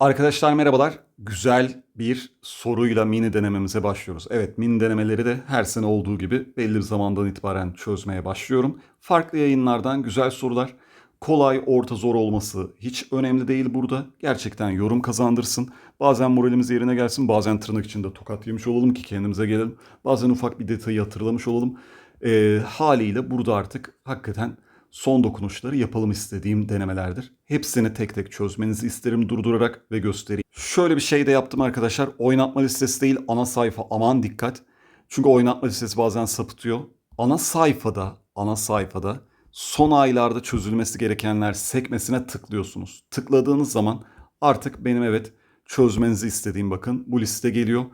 Arkadaşlar merhabalar. Güzel bir soruyla mini denememize başlıyoruz. Evet mini denemeleri de her sene olduğu gibi belli bir zamandan itibaren çözmeye başlıyorum. Farklı yayınlardan güzel sorular. Kolay, orta, zor olması hiç önemli değil burada. Gerçekten yorum kazandırsın. Bazen moralimiz yerine gelsin, bazen tırnak içinde tokat yemiş olalım ki kendimize gelelim. Bazen ufak bir detayı hatırlamış olalım. Ee, haliyle burada artık hakikaten son dokunuşları yapalım istediğim denemelerdir. Hepsini tek tek çözmenizi isterim durdurarak ve göstereyim. Şöyle bir şey de yaptım arkadaşlar. Oynatma listesi değil ana sayfa aman dikkat. Çünkü oynatma listesi bazen sapıtıyor. Ana sayfada, ana sayfada son aylarda çözülmesi gerekenler sekmesine tıklıyorsunuz. Tıkladığınız zaman artık benim evet çözmenizi istediğim bakın bu liste geliyor.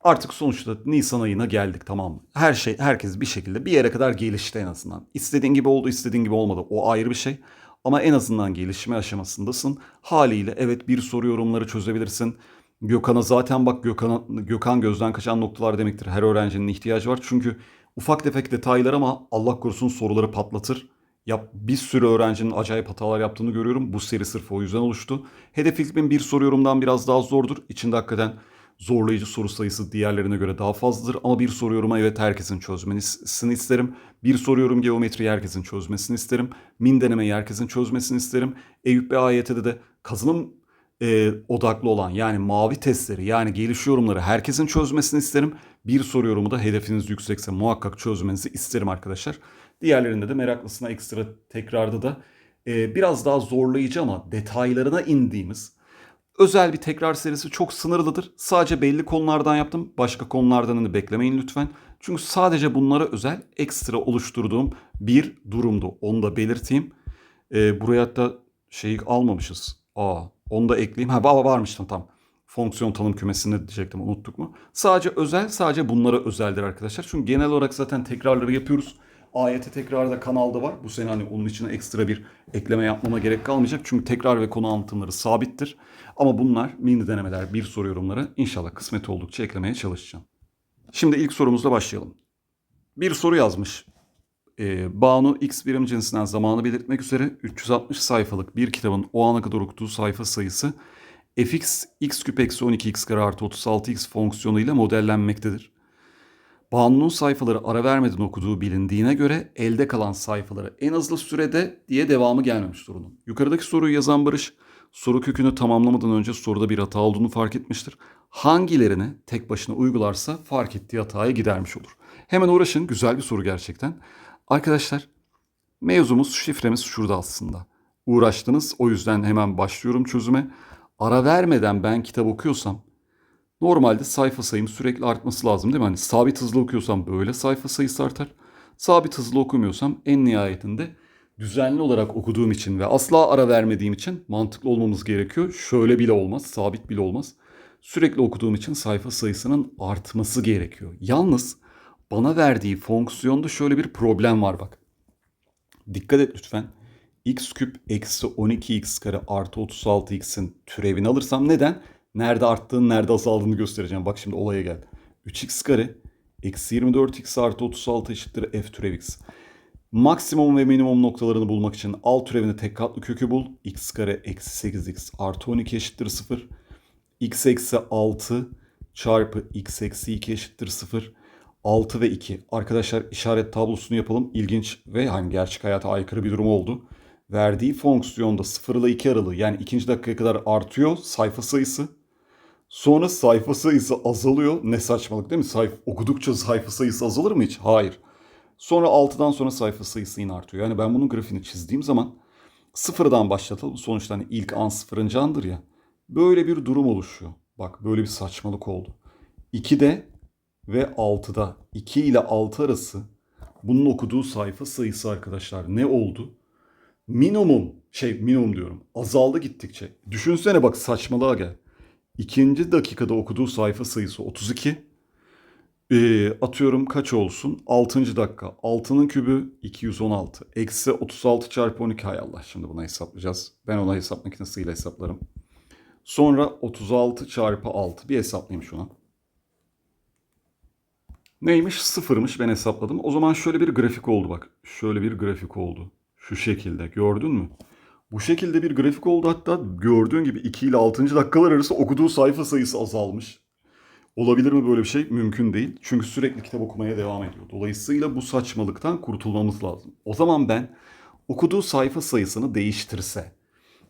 Artık sonuçta Nisan ayına geldik tamam mı? Her şey herkes bir şekilde bir yere kadar gelişti en azından. İstediğin gibi oldu, istediğin gibi olmadı. O ayrı bir şey. Ama en azından gelişme aşamasındasın. Haliyle evet bir soru yorumları çözebilirsin. Gökhan'a zaten bak Gökhan, Gökhan gözden kaçan noktalar demektir. Her öğrencinin ihtiyacı var. Çünkü ufak tefek detaylar ama Allah korusun soruları patlatır. Ya bir sürü öğrencinin acayip hatalar yaptığını görüyorum. Bu seri sırf o yüzden oluştu. Hedef ilkmin bir soru yorumdan biraz daha zordur. İçinde hakikaten zorlayıcı soru sayısı diğerlerine göre daha fazladır. Ama bir soru yoruma evet herkesin çözmesini isterim. Bir soru yorum geometriyi herkesin çözmesini isterim. Min denemeyi herkesin çözmesini isterim. Eyüp ve AYT'de de kazanım e, odaklı olan yani mavi testleri yani geliş yorumları herkesin çözmesini isterim. Bir soru yorumu da hedefiniz yüksekse muhakkak çözmenizi isterim arkadaşlar. Diğerlerinde de meraklısına ekstra tekrarda da e, biraz daha zorlayıcı ama detaylarına indiğimiz özel bir tekrar serisi çok sınırlıdır. Sadece belli konulardan yaptım. Başka konulardan hani beklemeyin lütfen. Çünkü sadece bunlara özel ekstra oluşturduğum bir durumdu. Onu da belirteyim. E, buraya hatta şeyi almamışız. Aa, onu da ekleyeyim. Ha var- varmıştım tam. Fonksiyon tanım kümesinde diyecektim unuttuk mu? Sadece özel sadece bunlara özeldir arkadaşlar. Çünkü genel olarak zaten tekrarları yapıyoruz. AYT tekrarı da kanalda var. Bu sene hani onun içine ekstra bir ekleme yapmama gerek kalmayacak. Çünkü tekrar ve konu anlatımları sabittir. Ama bunlar mini denemeler, bir soru yorumları inşallah kısmet oldukça eklemeye çalışacağım. Şimdi ilk sorumuzla başlayalım. Bir soru yazmış. Ee, Banu X birim cinsinden zamanı belirtmek üzere 360 sayfalık bir kitabın o ana kadar okuduğu sayfa sayısı fx x küp eksi 12x kare artı 36x fonksiyonuyla modellenmektedir. Banu'nun sayfaları ara vermeden okuduğu bilindiğine göre elde kalan sayfaları en hızlı sürede diye devamı gelmemiş sorunun. Yukarıdaki soruyu yazan Barış soru kökünü tamamlamadan önce soruda bir hata olduğunu fark etmiştir. Hangilerini tek başına uygularsa fark ettiği hatayı gidermiş olur. Hemen uğraşın güzel bir soru gerçekten. Arkadaşlar mevzumuz şifremiz şurada aslında. Uğraştınız o yüzden hemen başlıyorum çözüme. Ara vermeden ben kitap okuyorsam Normalde sayfa sayım sürekli artması lazım değil mi? Hani sabit hızlı okuyorsam böyle sayfa sayısı artar. Sabit hızlı okumuyorsam en nihayetinde düzenli olarak okuduğum için ve asla ara vermediğim için mantıklı olmamız gerekiyor. Şöyle bile olmaz, sabit bile olmaz. Sürekli okuduğum için sayfa sayısının artması gerekiyor. Yalnız bana verdiği fonksiyonda şöyle bir problem var bak. Dikkat et lütfen. x küp eksi 12x kare artı 36x'in türevini alırsam neden? Nerede arttığını, nerede azaldığını göstereceğim. Bak şimdi olaya gel. 3x kare eksi 24x artı 36 eşittir f türev x. Maksimum ve minimum noktalarını bulmak için alt türevini tek katlı kökü bul. x kare eksi 8x artı 12 eşittir 0. x eksi 6 çarpı x eksi 2 eşittir 0. 6 ve 2. Arkadaşlar işaret tablosunu yapalım. İlginç ve hani gerçek hayata aykırı bir durum oldu. Verdiği fonksiyonda 0 ile 2 aralığı yani ikinci dakikaya kadar artıyor sayfa sayısı. Sonra sayfa sayısı azalıyor. Ne saçmalık değil mi? Sayfa, okudukça sayfa sayısı azalır mı hiç? Hayır. Sonra 6'dan sonra sayfa sayısı yine artıyor. Yani ben bunun grafiğini çizdiğim zaman sıfırdan başlatalım. Sonuçta hani ilk an sıfırıncı andır ya. Böyle bir durum oluşuyor. Bak böyle bir saçmalık oldu. 2'de ve 6'da 2 ile 6 arası bunun okuduğu sayfa sayısı arkadaşlar ne oldu? Minimum şey minimum diyorum azaldı gittikçe. Düşünsene bak saçmalığa gel. İkinci dakikada okuduğu sayfa sayısı 32. Ee, atıyorum kaç olsun? 6. dakika. 6'nın kübü 216. Eksi 36 çarpı 12. Hay Allah şimdi buna hesaplayacağız. Ben ona hesap makinesiyle hesaplarım. Sonra 36 çarpı 6. Bir hesaplayayım şuna. Neymiş? Sıfırmış ben hesapladım. O zaman şöyle bir grafik oldu bak. Şöyle bir grafik oldu. Şu şekilde gördün mü? Bu şekilde bir grafik oldu hatta gördüğün gibi 2 ile 6. dakikalar arası okuduğu sayfa sayısı azalmış. Olabilir mi böyle bir şey? Mümkün değil. Çünkü sürekli kitap okumaya devam ediyor. Dolayısıyla bu saçmalıktan kurtulmamız lazım. O zaman ben okuduğu sayfa sayısını değiştirse,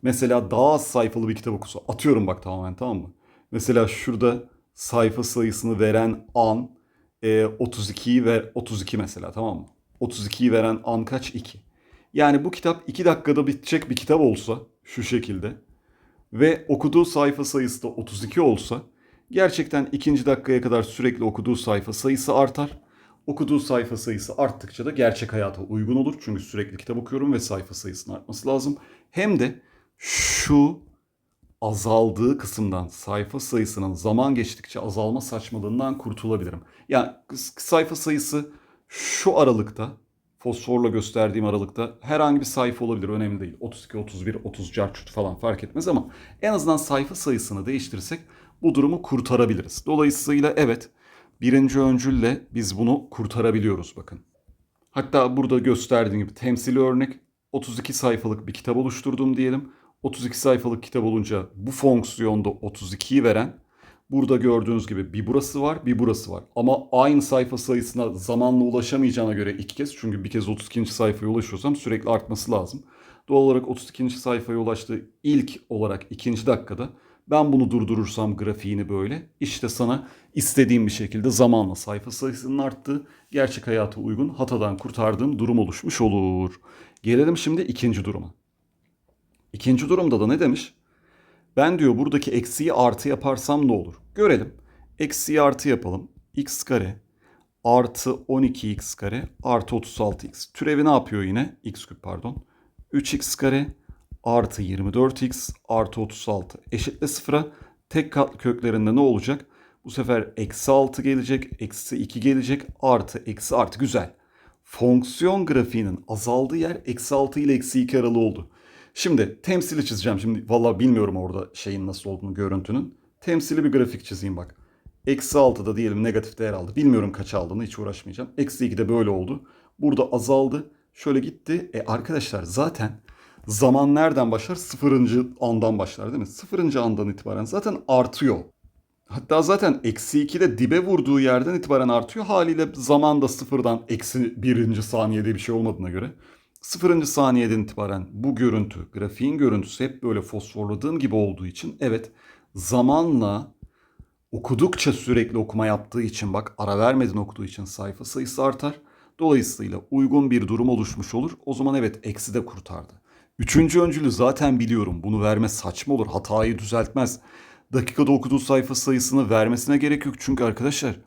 mesela daha az sayfalı bir kitap okusa, atıyorum bak tamamen tamam mı? Mesela şurada sayfa sayısını veren an e, 32'yi ver 32 mesela tamam mı? 32'yi veren an kaç? 2. Yani bu kitap 2 dakikada bitecek bir kitap olsa şu şekilde ve okuduğu sayfa sayısı da 32 olsa gerçekten ikinci dakikaya kadar sürekli okuduğu sayfa sayısı artar. Okuduğu sayfa sayısı arttıkça da gerçek hayata uygun olur. Çünkü sürekli kitap okuyorum ve sayfa sayısının artması lazım. Hem de şu azaldığı kısımdan sayfa sayısının zaman geçtikçe azalma saçmalığından kurtulabilirim. Yani sayfa sayısı şu aralıkta fosforla gösterdiğim aralıkta herhangi bir sayfa olabilir önemli değil. 32, 31, 30 carçut falan fark etmez ama en azından sayfa sayısını değiştirirsek bu durumu kurtarabiliriz. Dolayısıyla evet birinci öncülle biz bunu kurtarabiliyoruz bakın. Hatta burada gösterdiğim gibi temsili örnek 32 sayfalık bir kitap oluşturdum diyelim. 32 sayfalık kitap olunca bu fonksiyonda 32'yi veren burada gördüğünüz gibi bir burası var bir burası var. Ama aynı sayfa sayısına zamanla ulaşamayacağına göre iki kez çünkü bir kez 32. sayfaya ulaşıyorsam sürekli artması lazım. Doğal olarak 32. sayfaya ulaştığı ilk olarak ikinci dakikada ben bunu durdurursam grafiğini böyle işte sana istediğim bir şekilde zamanla sayfa sayısının arttığı gerçek hayata uygun hatadan kurtardığım durum oluşmuş olur. Gelelim şimdi ikinci duruma. İkinci durumda da ne demiş? Ben diyor buradaki eksiği artı yaparsam ne olur? Görelim. Eksiği artı yapalım. x kare artı 12x kare artı 36x. Türevi ne yapıyor yine? x küp pardon. 3x kare artı 24x artı 36 eşitle sıfıra. Tek katlı köklerinde ne olacak? Bu sefer eksi 6 gelecek, eksi 2 gelecek, artı eksi artı güzel. Fonksiyon grafiğinin azaldığı yer eksi 6 ile eksi 2 aralığı oldu. Şimdi temsili çizeceğim. Şimdi valla bilmiyorum orada şeyin nasıl olduğunu görüntünün. Temsili bir grafik çizeyim bak. Eksi 6'da diyelim negatif değer aldı. Bilmiyorum kaç aldığını hiç uğraşmayacağım. Eksi 2'de böyle oldu. Burada azaldı. Şöyle gitti. E arkadaşlar zaten zaman nereden başlar? Sıfırıncı andan başlar değil mi? Sıfırıncı andan itibaren zaten artıyor. Hatta zaten eksi 2'de dibe vurduğu yerden itibaren artıyor. Haliyle zaman da sıfırdan eksi birinci saniyede bir şey olmadığına göre Sıfırıncı saniyeden itibaren bu görüntü, grafiğin görüntüsü hep böyle fosforladığım gibi olduğu için evet zamanla okudukça sürekli okuma yaptığı için bak ara vermeden okuduğu için sayfa sayısı artar. Dolayısıyla uygun bir durum oluşmuş olur. O zaman evet eksi de kurtardı. Üçüncü öncülü zaten biliyorum. Bunu verme saçma olur. Hatayı düzeltmez. Dakikada okuduğu sayfa sayısını vermesine gerek yok. Çünkü arkadaşlar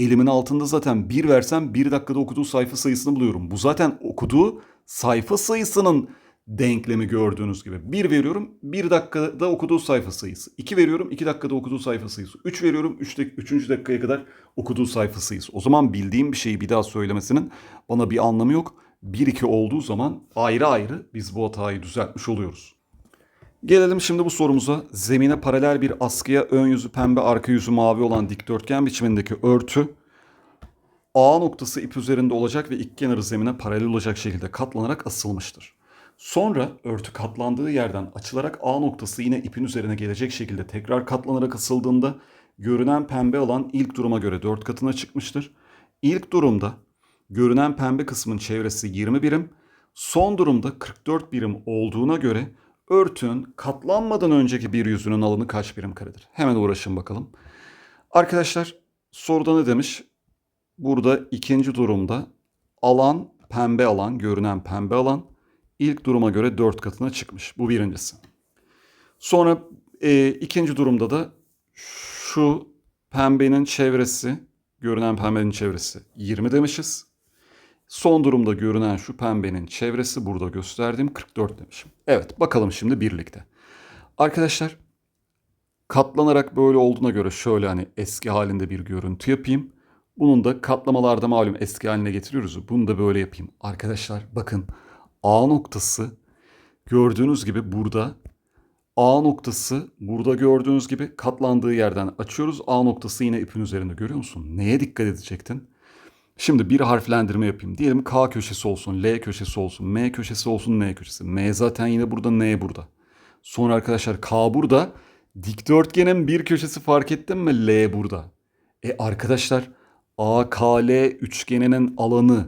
elimin altında zaten bir versem bir dakikada okuduğu sayfa sayısını buluyorum. Bu zaten okuduğu sayfa sayısının denklemi gördüğünüz gibi. 1 veriyorum 1 dakikada okuduğu sayfa sayısı. 2 veriyorum 2 dakikada okuduğu sayfa sayısı. 3 veriyorum 3 3. dakikaya kadar okuduğu sayfa sayısı. O zaman bildiğim bir şeyi bir daha söylemesinin bana bir anlamı yok. 1-2 olduğu zaman ayrı ayrı biz bu hatayı düzeltmiş oluyoruz. Gelelim şimdi bu sorumuza. Zemine paralel bir askıya ön yüzü pembe arka yüzü mavi olan dikdörtgen biçimindeki örtü A noktası ip üzerinde olacak ve iki kenarı zemine paralel olacak şekilde katlanarak asılmıştır. Sonra örtü katlandığı yerden açılarak A noktası yine ipin üzerine gelecek şekilde tekrar katlanarak asıldığında görünen pembe alan ilk duruma göre 4 katına çıkmıştır. İlk durumda görünen pembe kısmın çevresi 20 birim, son durumda 44 birim olduğuna göre örtünün katlanmadan önceki bir yüzünün alanı kaç birim karedir? Hemen uğraşın bakalım. Arkadaşlar soruda ne demiş? Burada ikinci durumda alan pembe alan, görünen pembe alan ilk duruma göre dört katına çıkmış. Bu birincisi. Sonra e, ikinci durumda da şu pembenin çevresi, görünen pembenin çevresi 20 demişiz. Son durumda görünen şu pembenin çevresi burada gösterdiğim 44 demişim. Evet bakalım şimdi birlikte. Arkadaşlar katlanarak böyle olduğuna göre şöyle hani eski halinde bir görüntü yapayım. Bunun da katlamalarda malum eski haline getiriyoruz. Bunu da böyle yapayım. Arkadaşlar bakın A noktası gördüğünüz gibi burada A noktası burada gördüğünüz gibi katlandığı yerden açıyoruz. A noktası yine ipin üzerinde görüyor musun? Neye dikkat edecektin? Şimdi bir harflendirme yapayım. Diyelim K köşesi olsun, L köşesi olsun, M köşesi olsun, N köşesi. M zaten yine burada, N burada. Sonra arkadaşlar K burada. Dikdörtgenin bir köşesi fark ettin mi? L burada. E arkadaşlar AKL üçgeninin alanı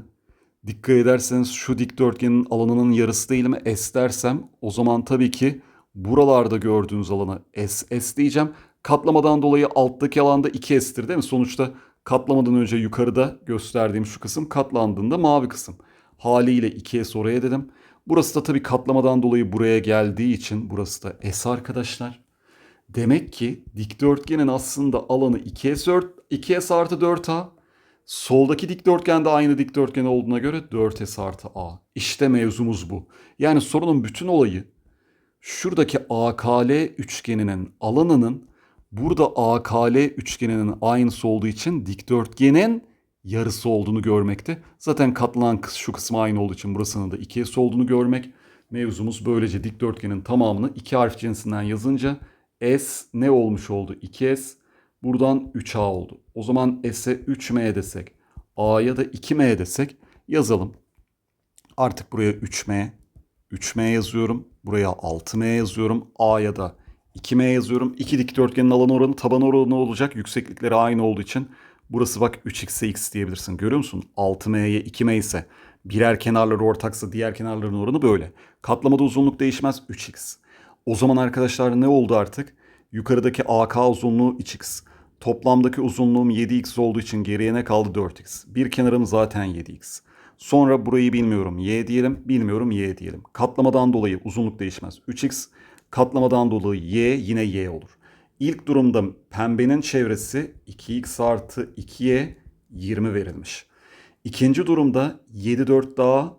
dikkat ederseniz şu dikdörtgenin alanının yarısı değil mi? S dersem o zaman tabii ki buralarda gördüğünüz alana S, S diyeceğim. Katlamadan dolayı alttaki alanda 2S'tir değil mi? Sonuçta katlamadan önce yukarıda gösterdiğim şu kısım katlandığında mavi kısım. Haliyle 2S oraya dedim. Burası da tabii katlamadan dolayı buraya geldiği için burası da S arkadaşlar. Demek ki dikdörtgenin aslında alanı 2S, 2S artı 4A. Soldaki dikdörtgen de aynı dikdörtgen olduğuna göre 4S artı A. İşte mevzumuz bu. Yani sorunun bütün olayı şuradaki AKL üçgeninin alanının burada AKL üçgeninin aynısı olduğu için dikdörtgenin yarısı olduğunu görmekte. Zaten katlanan şu kısmı aynı olduğu için burasının da 2S olduğunu görmek. Mevzumuz böylece dikdörtgenin tamamını iki harf cinsinden yazınca S ne olmuş oldu? 2S. Buradan 3A oldu. O zaman S'e 3M desek, A'ya da 2M desek yazalım. Artık buraya 3M, 3M yazıyorum. Buraya 6M yazıyorum. A'ya da 2M yazıyorum. İki dikdörtgenin alan oranı taban oranı olacak. Yükseklikleri aynı olduğu için burası bak 3x'e x diyebilirsin. Görüyor musun? 6m'ye 2m ise birer kenarları ortaksa diğer kenarların oranı böyle. Katlamada uzunluk değişmez 3x. O zaman arkadaşlar ne oldu artık? Yukarıdaki AK uzunluğu 3x. Toplamdaki uzunluğum 7x olduğu için geriye ne kaldı 4x. Bir kenarım zaten 7x. Sonra burayı bilmiyorum y diyelim, bilmiyorum y diyelim. Katlamadan dolayı uzunluk değişmez 3x. Katlamadan dolayı y yine y olur. İlk durumda pembenin çevresi 2x artı 2y 20 verilmiş. İkinci durumda 7 4 daha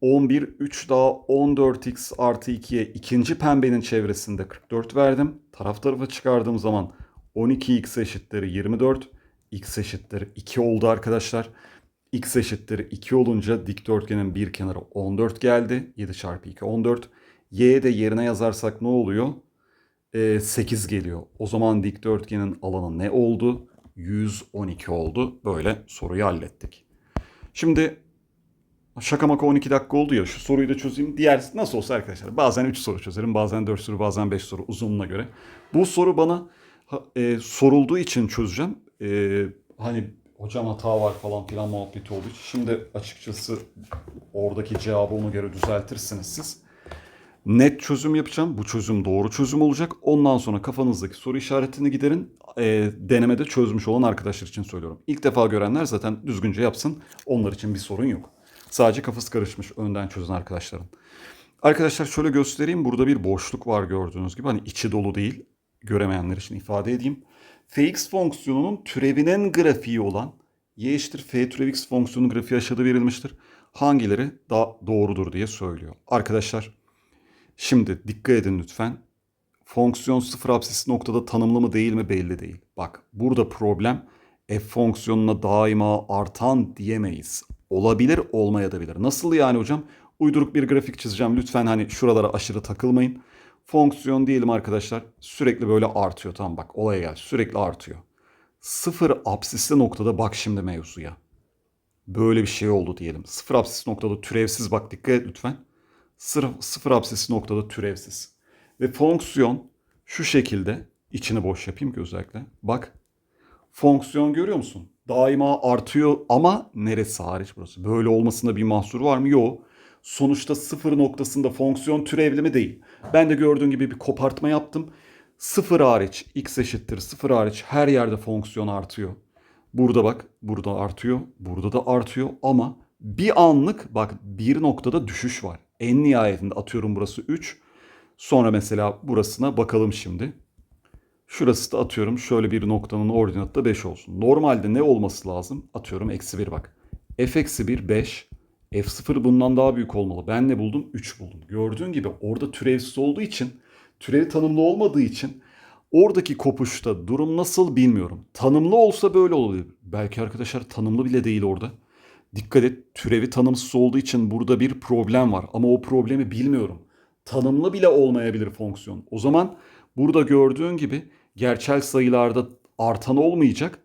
11 3 daha 14x artı 2'ye ikinci pembenin çevresinde 44 verdim. Taraf tarafa çıkardığım zaman 12x eşittir 24. x eşittir 2 oldu arkadaşlar. x eşittir 2 olunca dikdörtgenin bir kenarı 14 geldi. 7 çarpı 2 14. y de yerine yazarsak ne oluyor? Ee, 8 geliyor. O zaman dikdörtgenin alanı ne oldu? 112 oldu. Böyle soruyu hallettik. Şimdi Şaka maka 12 dakika oldu ya şu soruyu da çözeyim. Diğer nasıl olsa arkadaşlar bazen 3 soru çözerim bazen 4 soru bazen 5 soru uzunluğuna göre. Bu soru bana e, sorulduğu için çözeceğim. E, hani hocam hata var falan filan muhabbeti olduğu için. Şimdi açıkçası oradaki cevabı ona göre düzeltirsiniz siz. Net çözüm yapacağım. Bu çözüm doğru çözüm olacak. Ondan sonra kafanızdaki soru işaretini giderin. E, denemede çözmüş olan arkadaşlar için söylüyorum. İlk defa görenler zaten düzgünce yapsın. Onlar için bir sorun yok. Sadece kafası karışmış önden çözen arkadaşların. Arkadaşlar şöyle göstereyim. Burada bir boşluk var gördüğünüz gibi. Hani içi dolu değil. Göremeyenler için ifade edeyim. fx fonksiyonunun türevinin grafiği olan y eşittir f türev x fonksiyonun grafiği aşağıda verilmiştir. Hangileri daha doğrudur diye söylüyor. Arkadaşlar şimdi dikkat edin lütfen. Fonksiyon sıfır apsisi noktada tanımlı mı değil mi belli değil. Bak burada problem f fonksiyonuna daima artan diyemeyiz. Olabilir olmaya da bilir. Nasıl yani hocam? Uyduruk bir grafik çizeceğim. Lütfen hani şuralara aşırı takılmayın. Fonksiyon diyelim arkadaşlar. Sürekli böyle artıyor. Tamam bak olaya gel. Sürekli artıyor. Sıfır apsisli noktada bak şimdi mevzuya. Böyle bir şey oldu diyelim. Sıfır apsisli noktada türevsiz bak dikkat et lütfen. Sıfır, sıfır apsisli noktada türevsiz. Ve fonksiyon şu şekilde içini boş yapayım ki özellikle. Bak fonksiyon görüyor musun? Daima artıyor ama neresi hariç burası? Böyle olmasında bir mahsur var mı? Yok. Sonuçta sıfır noktasında fonksiyon türevli mi değil. Ben de gördüğün gibi bir kopartma yaptım. Sıfır hariç x eşittir sıfır hariç her yerde fonksiyon artıyor. Burada bak burada artıyor. Burada da artıyor ama bir anlık bak bir noktada düşüş var. En nihayetinde atıyorum burası 3. Sonra mesela burasına bakalım şimdi. Şurası da atıyorum şöyle bir noktanın ordinatı da 5 olsun. Normalde ne olması lazım? Atıyorum eksi 1 bak. f eksi 1 5. f0 bundan daha büyük olmalı. Ben ne buldum? 3 buldum. Gördüğün gibi orada türevsiz olduğu için, türevi tanımlı olmadığı için oradaki kopuşta durum nasıl bilmiyorum. Tanımlı olsa böyle olabilir. Belki arkadaşlar tanımlı bile değil orada. Dikkat et türevi tanımsız olduğu için burada bir problem var. Ama o problemi bilmiyorum. Tanımlı bile olmayabilir fonksiyon. O zaman burada gördüğün gibi gerçel sayılarda artan olmayacak.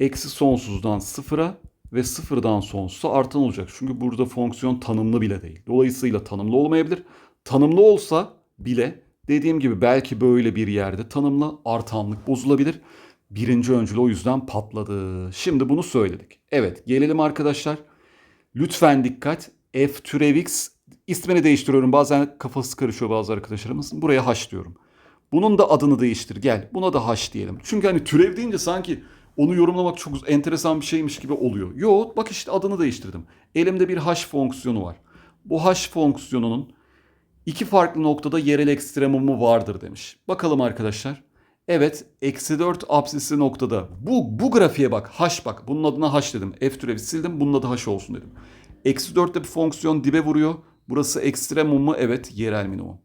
Eksi sonsuzdan sıfıra ve sıfırdan sonsuza artan olacak. Çünkü burada fonksiyon tanımlı bile değil. Dolayısıyla tanımlı olmayabilir. Tanımlı olsa bile dediğim gibi belki böyle bir yerde tanımlı artanlık bozulabilir. Birinci öncül o yüzden patladı. Şimdi bunu söyledik. Evet gelelim arkadaşlar. Lütfen dikkat. F türev x ismini değiştiriyorum. Bazen kafası karışıyor bazı arkadaşlarımız. Buraya h diyorum. Bunun da adını değiştir gel. Buna da h diyelim. Çünkü hani türev deyince sanki onu yorumlamak çok enteresan bir şeymiş gibi oluyor. Yo bak işte adını değiştirdim. Elimde bir h fonksiyonu var. Bu h fonksiyonunun iki farklı noktada yerel ekstremumu vardır demiş. Bakalım arkadaşlar. Evet eksi 4 apsisi noktada. Bu, bu grafiğe bak. H bak. Bunun adına H dedim. F türevi sildim. Bunun adı H olsun dedim. Eksi 4'te bir fonksiyon dibe vuruyor. Burası ekstremum mu? Evet yerel minimum.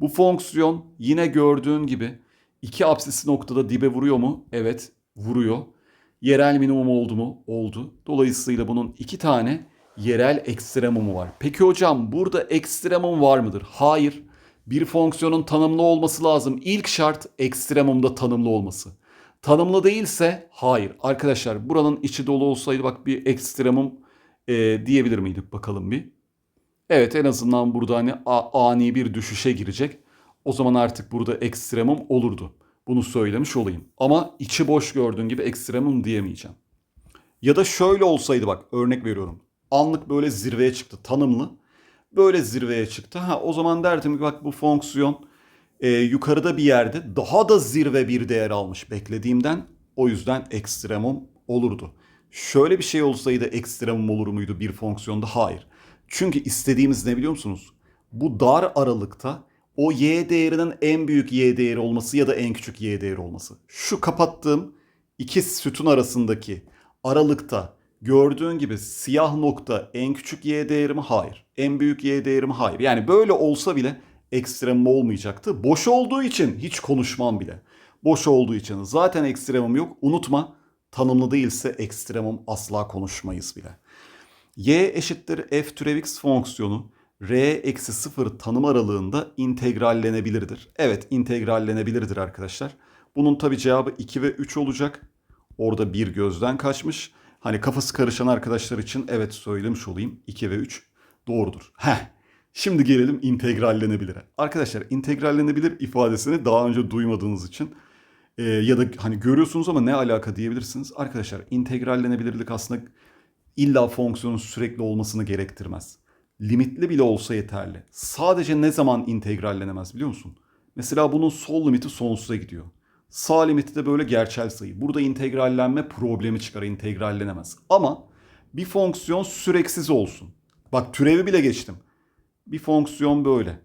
Bu fonksiyon yine gördüğün gibi iki apsisi noktada dibe vuruyor mu? Evet vuruyor. Yerel minimum oldu mu? Oldu. Dolayısıyla bunun iki tane yerel ekstremumu var. Peki hocam burada ekstremum var mıdır? Hayır. Bir fonksiyonun tanımlı olması lazım. İlk şart ekstremumda tanımlı olması. Tanımlı değilse hayır. Arkadaşlar buranın içi dolu olsaydı bak bir ekstremum e, diyebilir miydik bakalım bir. Evet en azından burada hani ani bir düşüşe girecek. O zaman artık burada ekstremum olurdu. Bunu söylemiş olayım. Ama içi boş gördüğün gibi ekstremum diyemeyeceğim. Ya da şöyle olsaydı bak örnek veriyorum. Anlık böyle zirveye çıktı tanımlı. Böyle zirveye çıktı. Ha o zaman derdim ki bak bu fonksiyon e, yukarıda bir yerde daha da zirve bir değer almış beklediğimden. O yüzden ekstremum olurdu. Şöyle bir şey olsaydı ekstremum olur muydu bir fonksiyonda? Hayır. Çünkü istediğimiz ne biliyor musunuz? Bu dar aralıkta o y değerinin en büyük y değeri olması ya da en küçük y değeri olması. Şu kapattığım iki sütun arasındaki aralıkta gördüğün gibi siyah nokta en küçük y değeri mi? Hayır. En büyük y değeri mi? Hayır. Yani böyle olsa bile ekstremum olmayacaktı. Boş olduğu için hiç konuşmam bile. Boş olduğu için zaten ekstremum yok. Unutma tanımlı değilse ekstremum asla konuşmayız bile. y eşittir f türev x fonksiyonu r eksi 0 tanım aralığında integrallenebilirdir. Evet integrallenebilirdir arkadaşlar. Bunun tabi cevabı 2 ve 3 olacak. Orada bir gözden kaçmış. Hani kafası karışan arkadaşlar için evet söylemiş olayım 2 ve 3 doğrudur. Heh. Şimdi gelelim integrallenebilire. Arkadaşlar integrallenebilir ifadesini daha önce duymadığınız için e, ya da hani görüyorsunuz ama ne alaka diyebilirsiniz. Arkadaşlar integrallenebilirlik aslında illa fonksiyonun sürekli olmasını gerektirmez. Limitli bile olsa yeterli. Sadece ne zaman integrallenemez biliyor musun? Mesela bunun sol limiti sonsuza gidiyor. Sağ limiti de böyle gerçel sayı. Burada integrallenme problemi çıkar, integrallenemez. Ama bir fonksiyon süreksiz olsun. Bak türevi bile geçtim. Bir fonksiyon böyle.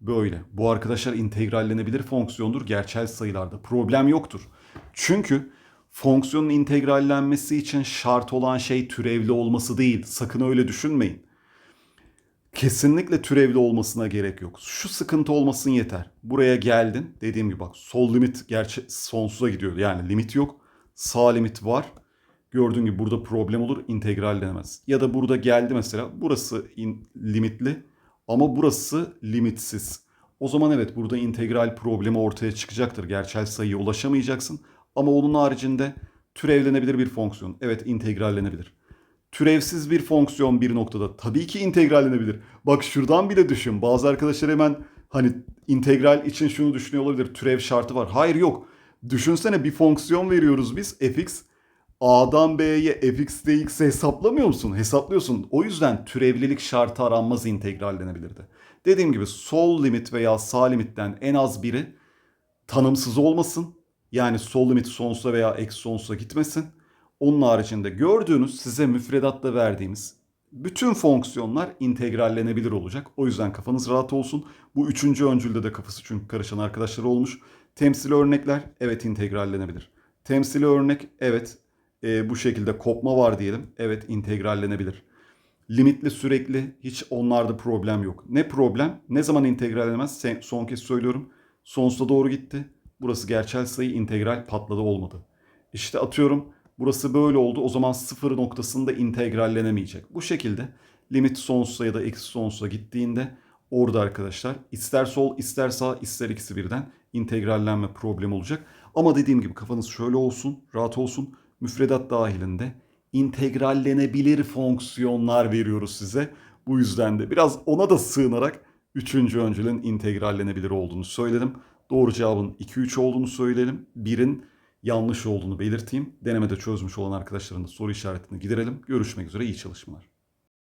Böyle. Bu arkadaşlar integrallenebilir fonksiyondur gerçel sayılarda. Problem yoktur. Çünkü fonksiyonun integrallenmesi için şart olan şey türevli olması değil. Sakın öyle düşünmeyin. Kesinlikle türevli olmasına gerek yok. Şu sıkıntı olmasın yeter. Buraya geldin. Dediğim gibi bak sol limit gerçi sonsuza gidiyor. Yani limit yok. Sağ limit var. Gördüğün gibi burada problem olur. integrallenemez. Ya da burada geldi mesela. Burası in, limitli ama burası limitsiz. O zaman evet burada integral problemi ortaya çıkacaktır. Gerçel sayıya ulaşamayacaksın. Ama onun haricinde türevlenebilir bir fonksiyon. Evet integrallenebilir. Türevsiz bir fonksiyon bir noktada tabii ki integrallenebilir. Bak şuradan bile düşün. Bazı arkadaşlar hemen hani integral için şunu düşünüyor olabilir. Türev şartı var. Hayır yok. Düşünsene bir fonksiyon veriyoruz biz fx. A'dan B'ye fx dx hesaplamıyor musun? Hesaplıyorsun. O yüzden türevlilik şartı aranmaz integrallenebilirdi. Dediğim gibi sol limit veya sağ limitten en az biri tanımsız olmasın. Yani sol limit sonsuza veya eksi sonsuza gitmesin. Onun haricinde gördüğünüz size müfredatta verdiğimiz bütün fonksiyonlar integrallenebilir olacak. O yüzden kafanız rahat olsun. Bu üçüncü öncülde de kafası çünkü karışan arkadaşlar olmuş. Temsili örnekler evet integrallenebilir. Temsili örnek evet e, bu şekilde kopma var diyelim. Evet integrallenebilir. Limitli sürekli hiç onlarda problem yok. Ne problem? Ne zaman integrallenemez? Son kez söylüyorum. Sonsuza doğru gitti. Burası gerçel sayı integral patladı olmadı. İşte atıyorum burası böyle oldu. O zaman sıfır noktasında integrallenemeyecek. Bu şekilde limit sonsuza ya da eksi sonsuza gittiğinde orada arkadaşlar ister sol ister sağ ister ikisi birden integrallenme problemi olacak. Ama dediğim gibi kafanız şöyle olsun rahat olsun müfredat dahilinde integrallenebilir fonksiyonlar veriyoruz size. Bu yüzden de biraz ona da sığınarak üçüncü öncülün integrallenebilir olduğunu söyledim. Doğru cevabın 2-3 olduğunu söyleyelim. 1'in yanlış olduğunu belirteyim. Denemede çözmüş olan arkadaşların da soru işaretini giderelim. Görüşmek üzere iyi çalışmalar.